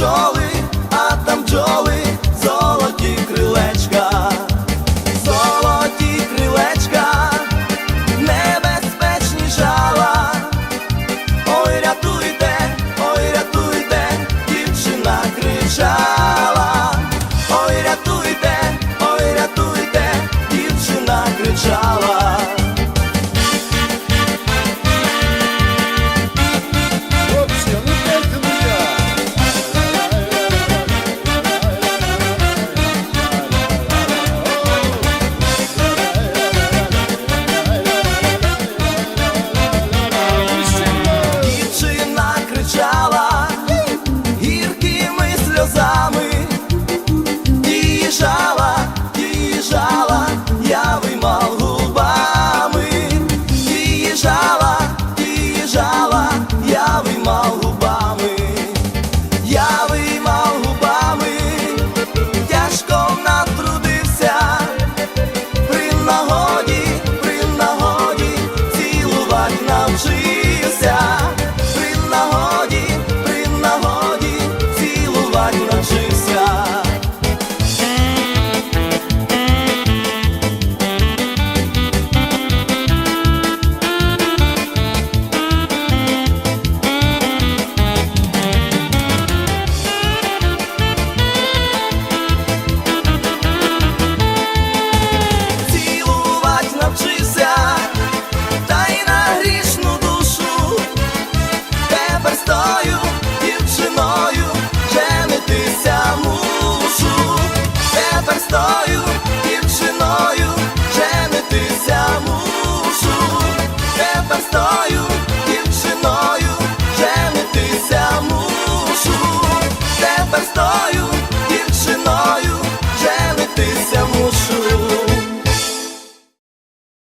joy. простою дівчиною женитися мушу, тепер стою.